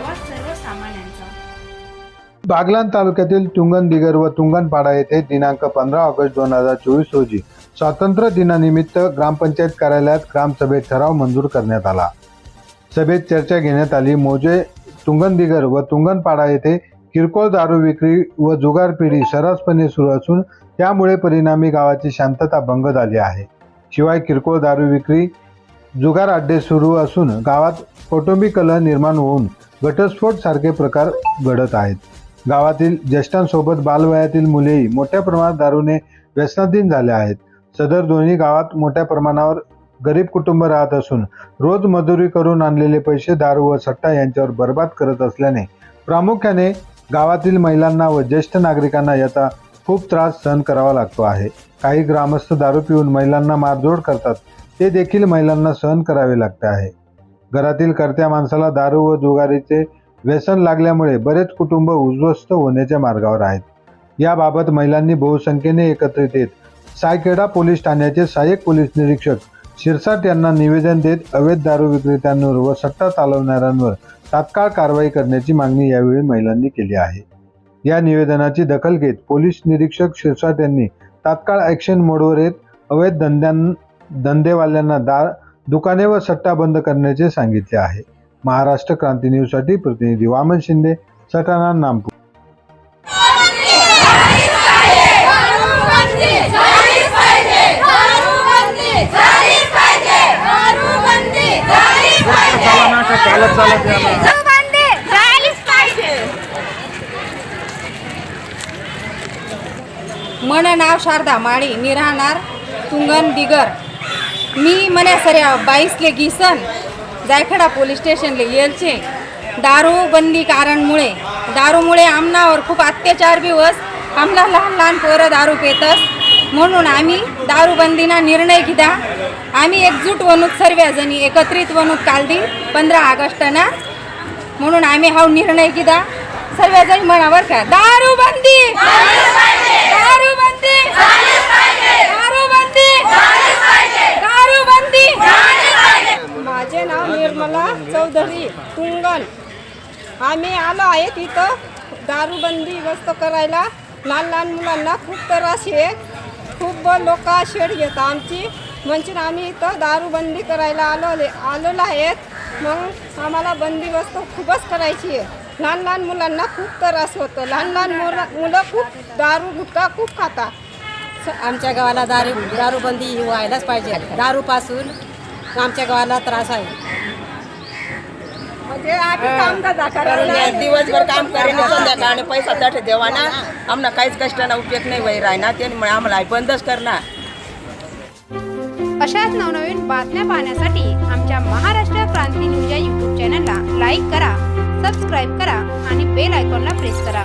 आवाज सर्वसामान्यांचा बागलान तालुक्यातील तुंगनदिगर व तुंगनपाडा येथे दिनांक पंधरा ऑगस्ट दोन हजार चोवीस रोजी स्वातंत्र्य दिनानिमित्त ग्रामपंचायत कार्यालयात ग्रामसभेत ठराव मंजूर करण्यात आला. सभेत चर्चा घेण्यात आली मोजे तुंगनदिगर व तुंगनपाडा येथे किरकोळ दारू विक्री व जुगार पिढी सर्रासपणे सुरू असून त्यामुळे परिणामी गावाची शांतता भंग झाली आहे. शिवाय किरकोळ दारू विक्री जुगार अड्डे सुरू असून गावात कौटुंबिक कलह निर्माण होऊन घटस्फोट सारखे प्रकार घडत आहेत. गावातील ज्येष्ठांसोबत बालवयातील मुलेही मोठ्या प्रमाणात दारूने व्यसनाधीन झाल्या आहेत. सदर दोन्ही गावात मोठ्या प्रमाणावर गरीब कुटुंब राहत असून रोज मजुरी करून आणलेले पैसे दारू व सट्टा यांच्यावर बर्बाद करत असल्याने प्रामुख्याने गावातील महिलांना व ज्येष्ठ नागरिकांना याचा खूप त्रास सहन करावा लागतो आहे. काही ग्रामस्थ दारू पिऊन महिलांना मारझोड करतात. ते देखील महिलांना सहन करावे लागते आहे. घरातील कर्त्या माणसाला दारू व जुगारीचे व्यसन लागल्यामुळे बरेच कुटुंब उद्ध्वस्त होण्याच्या मार्गावर आहेत. याबाबत महिलांनी बहुसंख्येने एकत्रित येत सायखेडा पोलीस ठाण्याचे सहाय्यक पोलीस निरीक्षक शिरसाट यांना निवेदन देत अवैध दारू विक्रेत्यांवर व सट्टा चालवणाऱ्यांवर तात्काळ कारवाई करण्याची मागणी यावेळी महिलांनी केली आहे. या निवेदनाची दखल घेत पोलीस निरीक्षक शिरसाट यांनी तात्काळ ॲक्शन मोडवर येत अवैध धंद्यां धंदेवाल्यांना दार दुकाने व सट्टा बंद करण्याचे सांगितले आहे. महाराष्ट्र क्रांती न्यूजसाठी प्रतिनिधी वामन शिंदे सटाणा नामपूर. दारूबंदी चालत मन नाव शारदा माळी निराहणार तुंगन दिगर मी मने सरे बाईसले गिसन जायखडा पोलीस स्टेशनले येलचे. दारूबंदी कारणमुळे. दारूमुळे आमनावर खूप अत्याचार दिवस आमला लहान लहान पोरं दारू पेतस. म्हणून आम्ही दारूबंदीना निर्णय घेता आम्ही एकजूट वणूक सर्व जणी एकत्रित वणूक कालदी पंधरा ऑगस्टना. म्हणून आम्ही हा निर्णय घेता सर्वजण म्हणावर का दारूबंदी दारूबंदी! दारूबंदी दारूबंदी माझे नाव निर्मला चौधरी तुंगन. आम्ही आलो आहेत इथं दारूबंदी व्यस्त करायला. लहान लहान मुलांना खूप त्रास आहे. खूप लोक शेड घेतात आमची म्हणजे आम्ही इथं दारूबंदी करायला आलो आलेलो आहेत. मग आम्हाला बंदीबस्त खूपच करायची आहे. लहान लहान मुलांना खूप त्रास होतो. लहान लहान मुलं मुलं खूप दारू गुटखा खूप खातात. आमच्या गावाला दारू दारूबंदी व्हायलाच पाहिजे. दारूपासून आमच्या गावाला त्रास आहे. म्हणजे दिवसभर काम करेन संध्याकाळने पैसा तट देवाना आम्हाला काहीच कष्टाना उपयोग नाही वय राहणार त्यामुळे आम्हाला हे बंदच करणार अशाच नवनवीन बातम्या पाहण्यासाठी आमच्या महाराष्ट्र क्रांती न्यूज या यूट्यूब चॅनलला लाईक करा सबस्क्राईब करा आणि बेल आयकॉनला प्रेस करा.